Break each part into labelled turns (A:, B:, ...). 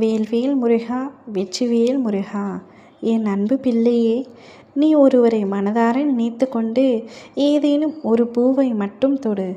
A: வேல்வேல் முருகா வெற்றிவேல் முருகா. என் அன்பு பிள்ளையே நீ ஒருவரை மனதார நினைத்து கொண்டு ஏதேனும் ஒரு பூவை மட்டும் தொடு.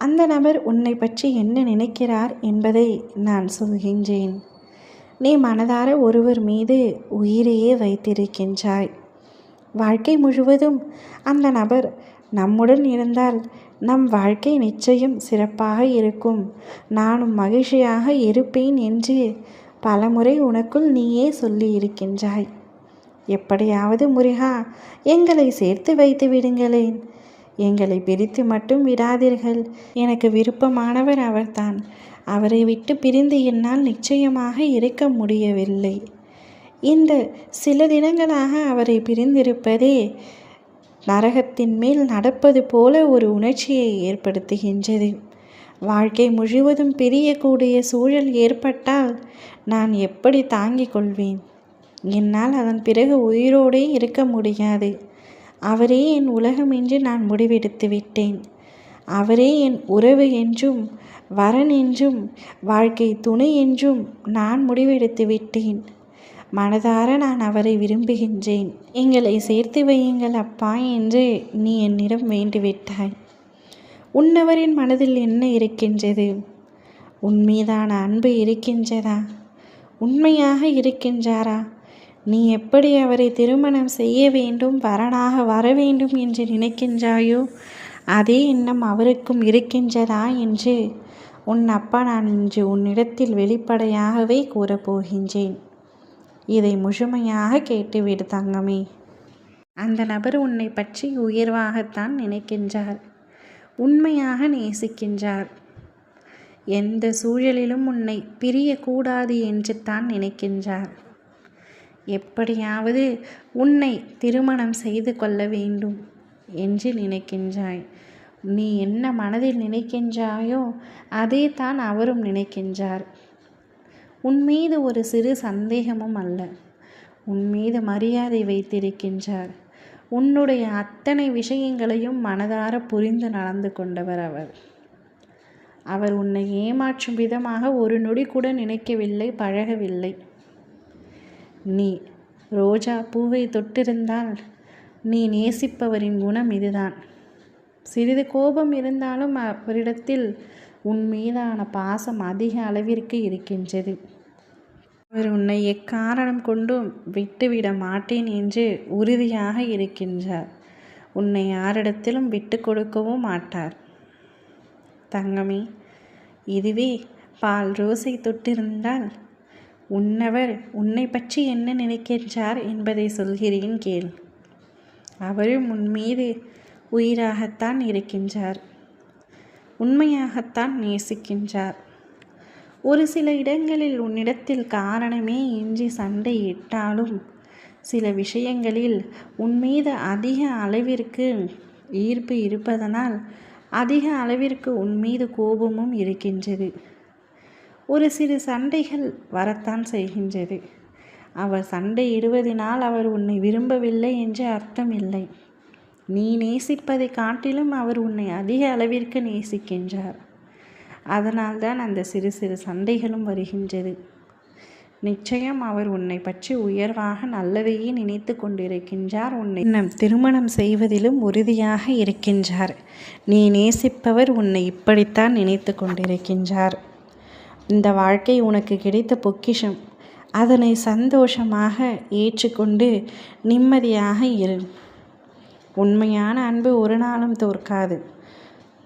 A: அந்த நபர் உன்னை பற்றி என்ன நினைக்கிறார் என்பதை நான் சொல்கின்றேன். நீ மனதார ஒருவர் மீது உயிரையே வைத்திருக்கின்றாய். வாழ்க்கை முழுவதும் அந்த நபர் நம்முடன் இருந்தால் நம் வாழ்க்கை நிச்சயம் சிறப்பாக இருக்கும். நானும் மகிழ்ச்சியாக இருப்பேன் என்று பலமுறை உனக்குள் நீயே சொல்லி இருக்கின்றாய் எப்படியாவது முருகா எங்களை சேர்த்து வைத்து விடுங்களேன். எங்களை பிரித்து மட்டும் விடாதீர்கள். எனக்கு விருப்பமானவர் அவர்தான். அவரை விட்டு பிரிந்து என்னால் நிச்சயமாக இருக்க முடியவில்லை. இந்த சில தினங்களாக அவரை பிரிந்திருப்பதே நரகத்தின் மேல் நடப்பது போல ஒரு உணர்ச்சியை ஏற்படுத்துகின்றது. வாழ்க்கை முழுவதும் பிரியக்கூடிய சூழல் ஏற்பட்டால் நான் எப்படி தாங்கிக் கொள்வேன்? என்னால் அதன் பிறகு உயிரோடே இருக்க முடியாது. அவரே என் உலகம் என்று நான் முடிவெடுத்து விட்டேன். அவரே என் உறவு என்றும் வரன் என்றும் வாழ்க்கை துணை என்றும் நான் முடிவெடுத்து விட்டேன். மனதார நான் அவரை விரும்புகின்றேன். எங்களை சேர்த்து வையுங்கள் அப்பா என்று நீ என்னிடம் வேண்டிவிட்டாய். உன்னவரின் மனதில் என்ன இருக்கின்றது? உன் மீதான அன்பு இருக்கின்றதா? உண்மையாக இருக்கின்றாரா? நீ எப்படி அவரை திருமணம் செய்ய வேண்டும் வரனாக வர வேண்டும் என்று நினைக்கின்றாயோ அதே எண்ணம் அவருக்கும் இருக்கின்றதா என்று உன் அப்பா நான் இன்று உன்னிடத்தில் வெளிப்படையாகவே கூறப்போகின்றேன். இதை முழுமையாக கேட்டுவிடு தங்கமே. அந்த நபர் உன்னை பற்றி உயர்வாகத்தான் நினைக்கின்றார். உண்மையாக நேசிக்கின்றார். எந்த சூழலிலும் உன்னை பிரியக்கூடாது என்று தான் நினைக்கின்றார். எப்படியாவது உன்னை திருமணம் செய்து கொள்ள வேண்டும் என்று நினைக்கின்றாய். நீ என்ன மனதில் நினைக்கின்றாயோ அதே தான் அவரும் நினைக்கின்றார். உன் மீது ஒரு சிறு சந்தேகமும் அல்ல. உன் மீது மரியாதை வைத்திருக்கின்றார். உன்னுடைய அத்தனை விஷயங்களையும் மனதார புரிந்து நடந்து கொண்டவர் அவர். அவர் உன்னை ஏமாற்றும் விதமாக ஒரு நொடி கூட நினைக்கவில்லை பழகவில்லை. நீ ரோஜா பூவை தொட்டிருந்தால் நீ நேசிப்பவரின் குணம் இதுதான். சிறிது கோபம் இருந்தாலும் அவரிடத்தில் உன் மீதான பாசம் அதிக அளவிற்கு இருக்கின்றது. அவர் உன்னை எக்காரணம் கொண்டும் விட்டுவிட மாட்டேன் என்று உறுதியாக இருக்கின்றார். உன்னை யாரிடத்திலும் விட்டு கொடுக்கவும் மாட்டார். தங்கமே இதுவே பால் ரோசை தொட்டிருந்தால் உன்னவர் உன்னை பற்றி என்ன நினைக்கின்றார் என்பதை சொல்கிறேன் கேள். அவரும் உன் மீது உயிராகத்தான் இருக்கின்றார். உண்மையாகத்தான் நேசிக்கின்றார். ஒரு சில இடங்களில் உன்னிடத்தில் காரணமே இன்றி சண்டை இட்டாலும் சில விஷயங்களில் உன்மீது அதிக அளவிற்கு ஈர்ப்பு இருப்பதனால் அதிக அளவிற்கு உன்மீது கோபமும் இருக்கின்றது. ஒரு சிறு சண்டைகள் வரத்தான் செய்கின்றது. அவர் சண்டையிடுவதனால் அவர் உன்னை விரும்பவில்லை என்று அர்த்தம் இல்லை. நீ நேசிப்பதை காட்டிலும் அவர் உன்னை அதிக அளவிற்கு நேசிக்கின்றார். அதனால்தான் அந்த சிறு சிறு சண்டைகளும் வருகின்றது. நிச்சயம் அவர் உன்னை பற்றி உயர்வாக நல்லதையே நினைத்து கொண்டிருக்கின்றார். உன்னை நம் திருமணம் செய்வதிலும் உறுதியாக இருக்கின்றார். நீ நேசிப்பவர் உன்னை இப்படித்தான் நினைத்து கொண்டிருக்கின்றார். இந்த வாழ்க்கை உனக்கு கிடைத்த பொக்கிஷம். அதனை சந்தோஷமாக ஏற்றுக்கொண்டு நிம்மதியாக இரு. உண்மையான அன்பு ஒரு நாளும் தோற்காது.